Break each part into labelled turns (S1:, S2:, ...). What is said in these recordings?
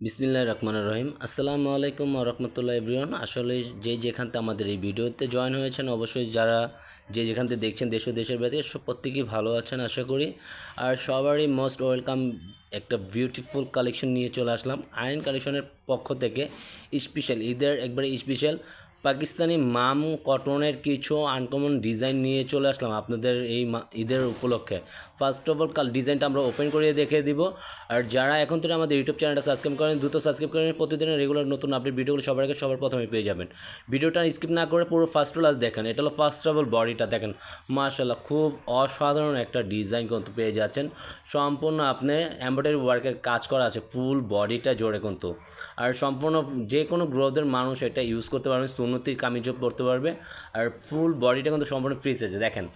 S1: বিসমিল্লাহ রহমান রহিম। আসসালামু আলাইকুম রহমতুল্লাহ এভরিওয়ান। আসলে যে যেখানতে আমাদের এই ভিডিওতে জয়েন হয়েছেন, অবশ্যই যারা যে যেখানতে দেখছেন দেশ ও দেশের বাইরে, সব প্রত্যেকেই ভালো আছেন, আশা করি। আর সবারই মোস্ট ওয়েলকাম একটা বিউটিফুল কালেকশন নিয়ে চলে আসলাম। আয়ন কালেকশনের পক্ষ থেকে স্পেশাল ঈদের একবারে স্পেশাল পাকিস্তানি মাম কটনের কিছু আনকমন ডিজাইন নিয়ে চলে আসলাম আপনাদের এই ঈদের উপলক্ষে। ফার্স্ট অফ অল কাল ডিজাইনটা আমরা ওপেন করিয়ে দেখে দিব। আর যারা এখন থেকে আমাদের ইউটিউব চ্যানেলটা সাবস্ক্রাইব করেন, দ্রুত সাবস্ক্রাইব করেন প্রতিদিনের রেগুলার নতুন আপডেট ভিডিওগুলো সবার আগে সবার প্রথমে পেয়ে যাবেন। ভিডিওটা স্কিপ না করে পুরো ফার্স্ট ক্লাস দেখেন। এটা হলো ফার্স্ট অফ অল বডিটা দেখেন। মাশাল্লাহ খুব অসাধারণ একটা ডিজাইন কিন্তু পেয়ে যাচ্ছেন। সম্পূর্ণ আপনি এমব্রয়ডারি ওয়ার্কের কাজ করা আছে ফুল বডিটা জোরে কিন্তু। আর সম্পূর্ণ যে কোনো গ্রোথের মানুষ এটা ইউজ করতে পারবে কামি পরতে পারবে। আর ফুল বডিটা কিন্তু সম্পূর্ণ ফ্রিজ আছে দেখেন,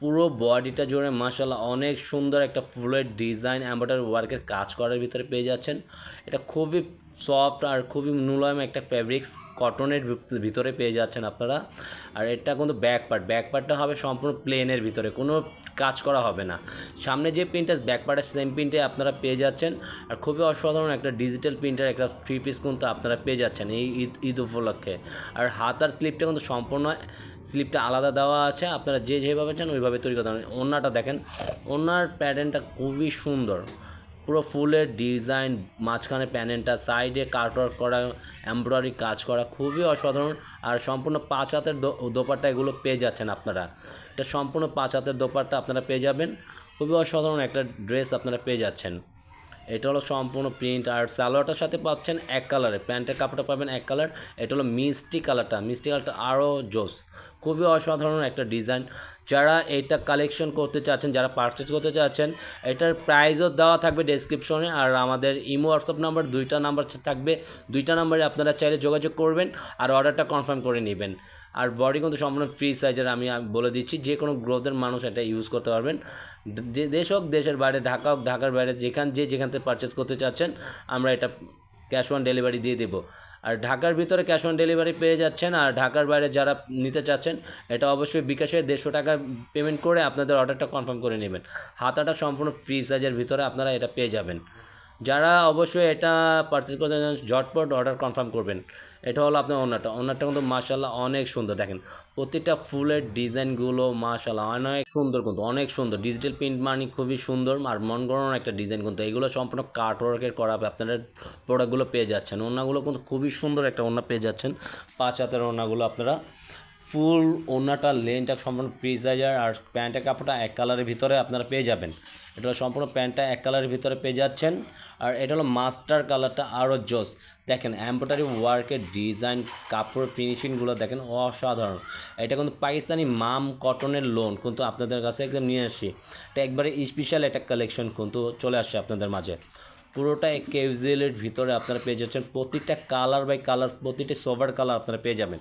S1: পুরো বডিটা জুড়ে মাসাল্লাহ অনেক সুন্দর একটা ফুলের ডিজাইন এমব্রয়ডারি ওয়ার্কের কাজ করার ভিতরে পেয়ে যাচ্ছেন। এটা খুবই সফট আর খুবই মুলায়ম একটা ফ্যাব্রিক্স কটনের ভিতরে পেয়ে যাচ্ছেন আপনারা। আর এটা কিন্তু ব্যাক পার্ট ব্যাক পার্টটা হবে সম্পূর্ণ প্লেনের ভিতরে, কোনো কাজ করা হবে না। সামনে যে প্রিন্টার ব্যাক পার্টের সেম প্রিন্টে আপনারা পেয়ে যাচ্ছেন। আর খুবই অসাধারণ একটা ডিজিটাল প্রিন্টার একটা থ্রি পিস কিন্তু আপনারা পেয়ে যাচ্ছেন এই ঈদ ঈদ উপলক্ষে। আর হাত আর স্লিপটা কিন্তু সম্পূর্ণ স্লিপটা আলাদা দেওয়া আছে, আপনারা যে যেভাবে চান ওইভাবে তৈরি করতে পারেন ওনাটা দেখেন ওনার প্যাটার্নটা খুবই সুন্দর। পুরো ফুলের ডিজাইন, মাঝখানে প্যানেলটা, সাইডে কাটওয়ার্ক করা, এমব্রয়ডারি কাজ করা, খুবই অসাধারণ। আর সম্পূর্ণ পাঁচ হাতের দোপাট্টা এগুলো পেয়ে যাচ্ছেন আপনারা। এটা সম্পূর্ণ পাঁচ হাতের দোপাট্টা আপনারা পেয়ে যাবেন। খুবই অসাধারণ একটা ড্রেস আপনারা পেয়ে যাচ্ছেন। এটা হলো সম্পূর্ণ প্রিন্ট। আর সালোয়ারটার সাথে পাচ্ছেন এক কালারে প্যান্টের কাপড়টা পাবেন এক কালার। এটা হলো মিষ্টি কালারটা। মিষ্টি কালারটা আরও জোস। খুবই অসাধারণ একটা ডিজাইন যারা এইটা কালেকশন করতে চাচ্ছেন, যারা পারচেস করতে চাচ্ছেন, এটার প্রাইসও দেওয়া থাকবে ডেসক্রিপশনে আর আমাদের ইমো হোয়াটসঅ্যাপ নাম্বার দুইটা নাম্বার থাকবে। দুইটা নাম্বারে আপনারা চাইলে যোগাযোগ করবেন আর অর্ডারটা কনফার্ম করে নেবেন। আর বডি কিন্তু সম্পূর্ণ ফ্রি সাইজের আমি বলে দিচ্ছি। যে কোনো গ্রোথের মানুষ এটা ইউজ করতে পারবেন। দেশ হোক, দেশের বাইরে, ঢাকা হোক, ঢাকার বাইরে, যেখান যে যেখান থেকে পারচেস করতে চাচ্ছেন, আমরা এটা ক্যাশ অন ডেলিভারি দিয়ে দেবো। আর ঢাকার ভিতরে ক্যাশ অন ডেলিভারি পেয়ে যাচ্ছেন আর ঢাকার বাইরে যারা নিতে চাচ্ছেন, এটা অবশ্যই বিকাশে দেড়শো টাকা পেমেন্ট করে আপনাদের অর্ডারটা কনফার্ম করে নেবেন। হাতাটা সম্পূর্ণ ফ্রি সাইজের ভিতরে আপনারা এটা পেয়ে যাবেন। যারা অবশ্যই এটা পারচেস করতে চান, ঝটপট অর্ডার কনফার্ম করবেন। এটা হলো আপনার ওনারটা ওনারটা কিন্তু মাশাল্লাহ অনেক সুন্দর। দেখেন প্রতিটা ফুলের ডিজাইনগুলো মাশাল্লাহ অনেক সুন্দর কিন্তু, অনেক সুন্দর। ডিজিটাল প্রিন্ট মানে খুবই সুন্দর আর মন গড়ানোর একটা ডিজাইন কিন্তু। এগুলো সম্পূর্ণ কার্ট ওয়ার্কের করা আপনারা প্রোডাক্টগুলো পেয়ে যাচ্ছেন। ওনাগুলো কিন্তু খুবই সুন্দর একটা ওনা পেয়ে যাচ্ছেন। পাঁচ হাতের ওনাগুলো আপনারা ফুল ওনাটা লেনটা সম্পূর্ণ ফ্রিজাইজার আর প্যান্টের কাপড়টা এক কালারের ভিতরে আপনারা পেয়ে যাবেন। এটা হলো সম্পূর্ণ প্যান্টটা এক কালারের ভিতরে পেয়ে যাচ্ছেন। আর এটা হলো মাস্টার কালারটা আরও জোস। দেখেন, এমব্রয়ডারি ওয়ার্কের ডিজাইন কাপড় ফিনিশিংগুলো দেখেন অসাধারণ। এটা কিন্তু পাকিস্তানি মাম কটনের লোন কিন্তু আপনাদের কাছে একদম নিয়ে আসি এটা একবারে স্পেশাল একটা কালেকশন কিন্তু চলে আসছে আপনাদের মাঝে। পুরোটা কেউজেলের ভিতরে আপনারা পেয়ে যাচ্ছেন। প্রতিটা কালার বাই কালার প্রতিটা সোভার কালার আপনারা পেয়ে যাবেন।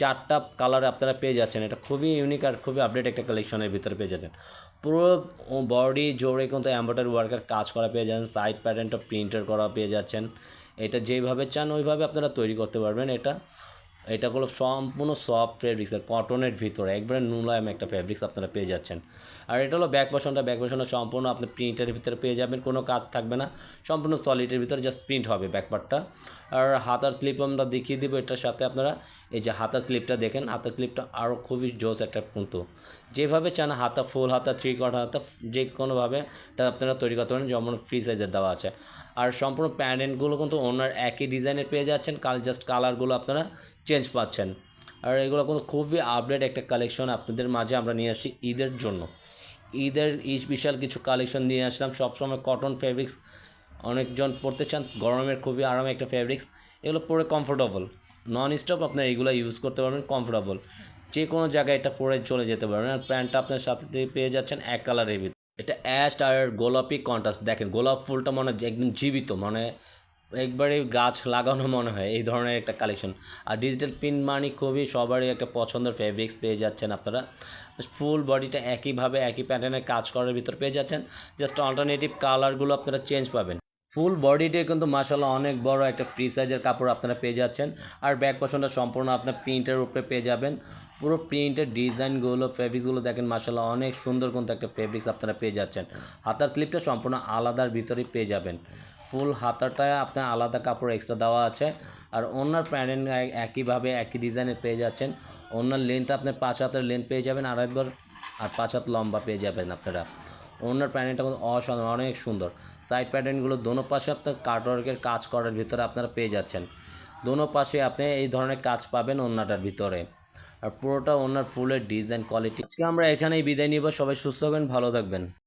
S1: চারটা কালার আপনারা পেয়ে যাচ্ছেন। এটা খুবই ইউনিক আর খুবই আপডেট একটা কালেকশনের ভিতরে পেয়ে যাচ্ছেন। পুরো বডি জোরে কিন্তু অ্যাম্বয়ডারি ওয়ার্কের কাজ করা পেয়ে যাচ্ছেন। সাইড প্যাটার্নটা প্রিন্টার করা পেয়ে যাচ্ছেন। এটা যেভাবে চান, ওইভাবে আপনারা তৈরি করতে পারবেন এটা। এটা হলো সম্পূর্ণ সফট ফেব্রিক্স আর কটনের ভিতরে। একবারে নুলায়ম একটা ফেব্রিক্স আপনারা পেয়ে যাচ্ছেন। আর এটা হলো ব্যাক বসনটা ব্যাক বসনটা সম্পূর্ণ আপনি প্রিন্টের ভিতরে পেয়ে যাবেন, কোনো কাজ থাকবে না। সম্পূর্ণ সলিডের ভিতরে জাস্ট প্রিন্ট হবে ব্যাকপার্টটা আর হাতার স্লিপ আমরা দেখিয়ে দেবো এটার সাথে আপনারা। এই যে হাতার স্লিপটা দেখেন, হাতার স্লিপটা আরও খুবই জোস একটা কিন্তু। যেভাবে চান, হাতা ফুল, হাতা থ্রি কোয়ার্টার হাতা যে কোনোভাবে আপনারা তৈরি করতে পারেন, যেমন ফ্রি সাইজের দেওয়া আছে। আর সম্পূর্ণ প্যান্ডেন্টগুলো কিন্তু ওনার একই ডিজাইনের পেয়ে যাচ্ছেন, কাল জাস্ট কালারগুলো আপনারা চেঞ্জ পাচ্ছেন। আর এগুলো কিন্তু খুবই আপডেট একটা কালেকশন আপনাদের মাঝে আমরা নিয়ে আসি ঈদের জন্য। ঈদের স্পেশাল কিছু কালেকশন নিয়ে আসলাম, সবসময় কটন ফেব্রিক্স অনেকজন পরতে চান, গরমের খুবই আরামে একটা ফেব্রিক্স এগুলো পরে কমফোর্টেবল নন স্টপ আপনার এগুলো ইউজ করতে পারবেন কমফোর্টেবল যে কোনো জায়গায় এটা পরে চলে যেতে পারবেন। আর প্যান্টটা আপনার সাথে পেয়ে যাচ্ছেন এক কালারের ভিতরে। এটা অ্যাশ আর গোলাপি কন্ট্রাস্ট। দেখেন, গোলাপ ফুলটা মনে হয় একদম জীবিত মানে একবারে গাছ লাগানো মনে হয়, এই ধরনের একটা কালেকশন। আর ডিজিটাল প্রিন্ট মানে খুবই সবারই একটা পছন্দের ফেব্রিক্স পেয়ে যাচ্ছেন আপনারা। ফুল বডিটা একইভাবে একই প্যাটার্নের কাজ করার ভিতর পেয়ে যাচ্ছেন। জাস্ট অল্টারনেটিভ কালারগুলো আপনারা চেঞ্জ পাবেন। ফুল বডিতে কিন্তু মাসাল্লাহ অনেক বড় একটা ফ্রি সাইজের কাপড় আপনারা পেয়ে যাচ্ছেন। আর ব্যাক পশনটা সম্পূর্ণ আপনার প্রিন্টের উপরে পেয়ে যাবেন। পুরো প্রিন্টের ডিজাইনগুলো ফেব্রিক্সগুলো দেখেন মাসাল্লাহ অনেক সুন্দর কিন্তু একটা ফেব্রিক্স আপনারা পেয়ে যাচ্ছেন। হাতার স্লিপটা সম্পূর্ণ আলাদার ভিতরেই পেয়ে যাবেন। ফুল হাতাটা আপনার আলাদা কাপড় এক্সট্রা দেওয়া আছে। আর ওনার প্যান্ট একইভাবে একই ডিজাইনের পেয়ে যাচ্ছেন। ওনার লেন্থ আপনার পাঁচ হাতের লেন্থ পেয়ে যাবেন। আর একবার, আর পাঁচ হাত লম্বা পেয়ে যাবেন আপনারা। ওনার প্যানেলটা কিন্তু অসাধারণ, অনেক সুন্দর। সাইড প্যাটার্নগুলো দোনো পাশে আপনার কাটওয়ার্কের কাজ করার ভিতরে আপনারা পেয়ে যাচ্ছেন। দোনো পাশে আপনি এই ধরনের কাজ পাবেন ওনাটার ভিতরে। আর পুরোটা ওনার ফুলের ডিজাইন কোয়ালিটি আজকে আমরা এখানেই বিদায় নিব, সবাই সুস্থ হবেন ভালো থাকবেন।